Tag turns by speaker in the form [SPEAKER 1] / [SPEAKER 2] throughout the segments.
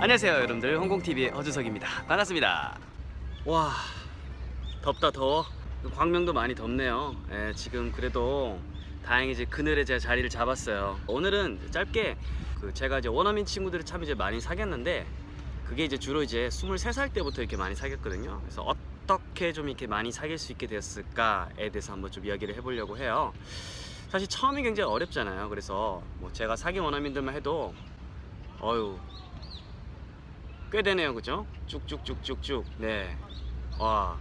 [SPEAKER 1] 안녕하세요 여러분들. 홍콩TV의 허준석입니다. 반갑습니다. 와 덥다 더워? 광명도 많이 덥네요. 예, 지금 그래도 다행히 이제 그늘에 제가 자리를 잡았어요. 오늘은 짧게 그 제가 이제 원어민 친구들을 참 이제 많이 사귀었는데 그게 이제 주로 이제 23살 때부터 이렇게 많이 사귀었거든요. 그래서 어떻게 좀 이렇게 많이 사귈 수 있게 되었을까에 대해서 한번 좀 이야기를 해보려고 해요. 사실 처음이 굉장히 어렵잖아요. 그래서 뭐 제가 사귄 원어민들만 해도 어유 꽤 되네요, 그죠? 쭉쭉쭉쭉쭉. 네. 와.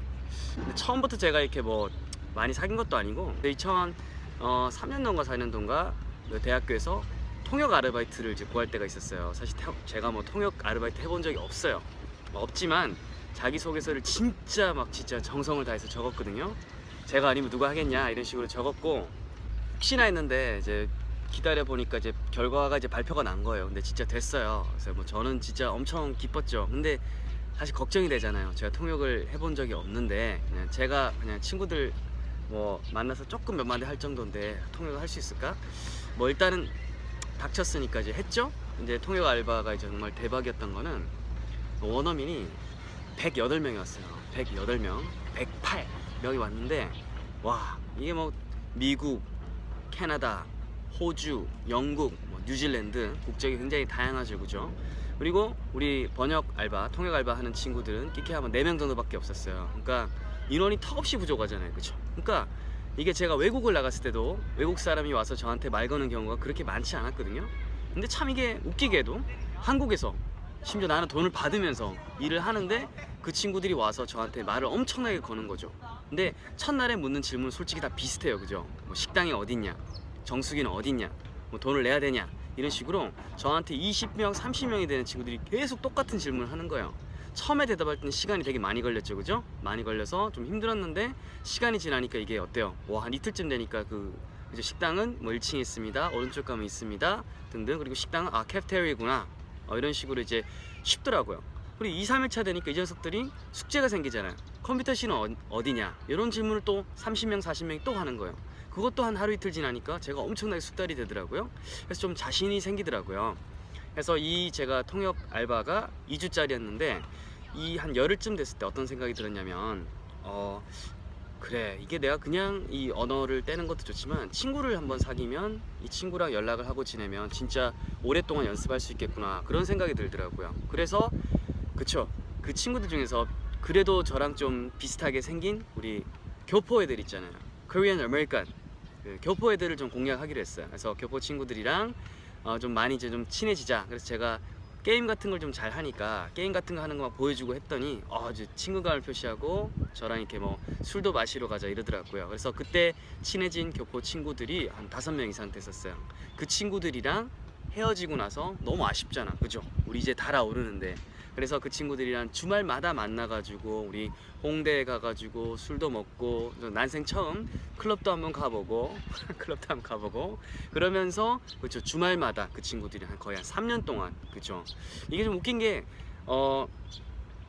[SPEAKER 1] 근데 처음부터 제가 이렇게 뭐 많이 사귄 것도 아니고 2003년도인가 4년도인가 그 대학교에서 통역 아르바이트를 이제 구할 때가 있었어요. 사실 태- 제가 뭐 통역 아르바이트 해본 적이 없어요. 뭐 없지만 자기소개서를 진짜 막 진짜 정성을 다해서 적었거든요. 제가 아니면 누가 하겠냐 이런 식으로 적었고 혹시나 했는데 이제 기다려 보니까 이제 결과가 이제 발표가 난 거예요. 근데 진짜 됐어요. 그래서 뭐 저는 진짜 엄청 기뻤죠. 근데 사실 걱정이 되잖아요. 제가 통역을 해본 적이 없는데 그냥 제가 그냥 친구들 뭐 만나서 조금 몇 마디 할 정도인데 통역을 할 수 있을까? 뭐 일단은 닥쳤으니까 이제 했죠. 근데 통역 알바가 이제 정말 대박이었던 거는 원어민이 108명이 왔어요. 108명, 108명이 왔는데 와 이게 뭐 미국, 캐나다, 호주, 영국, 뭐 뉴질랜드 국적이 굉장히 다양하죠, 그죠? 그리고 우리 번역 알바, 통역 알바 하는 친구들은 끼케 하면 4명 정도밖에 없었어요. 그러니까 인원이 턱없이 부족하잖아요, 그죠? 그러니까 이게 제가 외국을 나갔을 때도 외국 사람이 와서 저한테 말 거는 경우가 그렇게 많지 않았거든요. 근데 참 이게 웃기게도 한국에서 심지어 나는 돈을 받으면서 일을 하는데 그 친구들이 와서 저한테 말을 엄청나게 거는 거죠. 근데 첫날에 묻는 질문 솔직히 다 비슷해요, 그죠? 뭐 식당이 어딨냐, 정수기는 어딨냐, 뭐 돈을 내야 되냐 이런 식으로 저한테 20명, 30명이 되는 친구들이 계속 똑같은 질문을 하는 거예요. 처음에 대답할 때는 시간이 되게 많이 걸렸죠, 그죠? 많이 걸려서 좀 힘들었는데 시간이 지나니까 이게 어때요? 와, 한 이틀쯤 되니까 그 이제 식당은 뭐 1층에 있습니다, 오른쪽 가면 있습니다 등등 그리고 식당은 아 캐프테리아구나 어, 이런 식으로 이제 쉽더라고요. 그리고 2, 3일차 되니까 이 녀석들이 숙제가 생기잖아요. 컴퓨터실은 어, 어디냐? 이런 질문을 또 30명, 40명이 또 하는 거예요. 그것도 한 하루 이틀 지나니까 제가 엄청나게 숙달이 되더라고요. 그래서 좀 자신이 생기더라고요. 그래서 이 제가 통역 알바가 2주짜리였는데 이 한 열흘쯤 됐을 때 어떤 생각이 들었냐면 어 그래 이게 내가 그냥 이 언어를 떼는 것도 좋지만 친구를 한번 사귀면 이 친구랑 연락을 하고 지내면 진짜 오랫동안 연습할 수 있겠구나 그런 생각이 들더라고요. 그래서 그쵸 그 친구들 중에서 그래도 저랑 좀 비슷하게 생긴 우리 교포 애들 있잖아요. Korean American 그 교포 애들을 좀 공략하기로 했어요. 그래서 교포 친구들이랑 어, 좀 많이 이제 좀 친해지자. 그래서 제가 게임 같은 걸 좀 잘 하니까 게임 같은 거 하는 거 막 보여주고 했더니 어, 이제 친구감을 표시하고 저랑 이렇게 뭐 술도 마시러 가자 이러더라고요. 그래서 그때 친해진 교포 친구들이 한 다섯 명 이상 됐었어요. 그 친구들이랑 헤어지고 나서 너무 아쉽잖아. 그죠? 우리 이제 달아오르는데. 그래서 그 친구들이랑 주말마다 만나가지고 우리 홍대에 가가지고 술도 먹고 저 난생 처음 클럽도 한번 가보고 클럽도 한번 가보고 그러면서 그쵸 주말마다 그 친구들이 한 거의 한 3년 동안 그죠 이게 좀 웃긴 게 어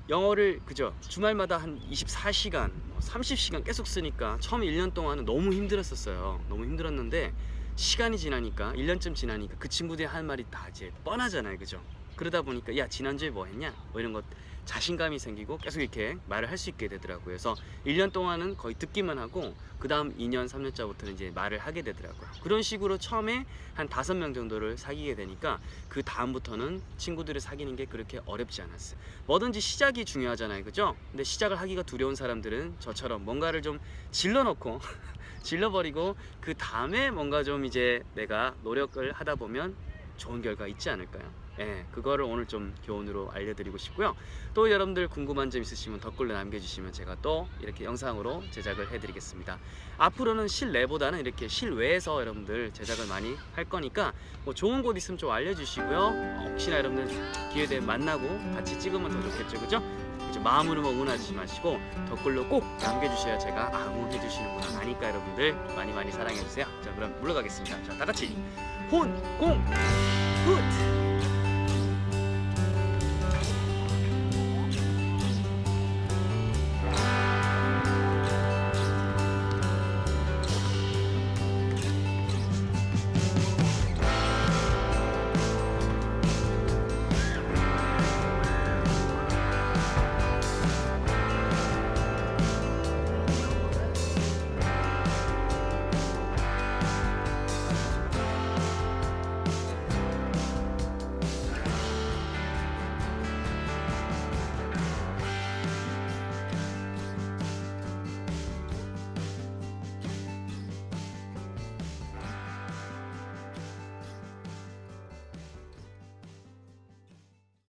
[SPEAKER 1] 영어를 그죠? 주말마다 한 24시간 30시간 계속 쓰니까 처음 1년 동안은 너무 힘들었었어요. 너무 힘들었는데 시간이 지나니까 1년쯤 지나니까 그 친구들이 할 말이 다 이제 뻔하잖아요 그죠 그러다 보니까 야 지난주에 뭐 했냐? 뭐 이런 것 자신감이 생기고 계속 이렇게 말을 할 수 있게 되더라고요. 그래서 1년 동안은 거의 듣기만 하고 그 다음 2년 3년차부터는 이제 말을 하게 되더라고요. 그런 식으로 처음에 한 다섯 명 정도를 사귀게 되니까 그 다음부터는 친구들을 사귀는 게 그렇게 어렵지 않았어요. 뭐든지 시작이 중요하잖아요. 그죠? 근데 시작을 하기가 두려운 사람들은 저처럼 뭔가를 좀 질러놓고 질러버리고 그 다음에 뭔가 좀 이제 내가 노력을 하다 보면 좋은 결과 있지 않을까요? 예, 그거를 오늘 좀 교훈으로 알려드리고 싶고요. 또 여러분들 궁금한 점 있으시면 댓글로 남겨주시면 제가 또 이렇게 영상으로 제작을 해드리겠습니다. 앞으로는 실내보다는 이렇게 실외에서 여러분들 제작을 많이 할 거니까 뭐 좋은 곳 있으면 좀 알려주시고요. 어, 혹시나 여러분들 기회 되면 만나고 같이 찍으면 더 좋겠죠, 그죠? 그죠? 마음으로만 응원하지 마시고 댓글로 꼭 남겨주셔야 제가 아 응원해주시는구나 아니까 여러분들 많이 많이 사랑해주세요. 자 그럼 물러가겠습니다. 자 다 같이 혼공 굿!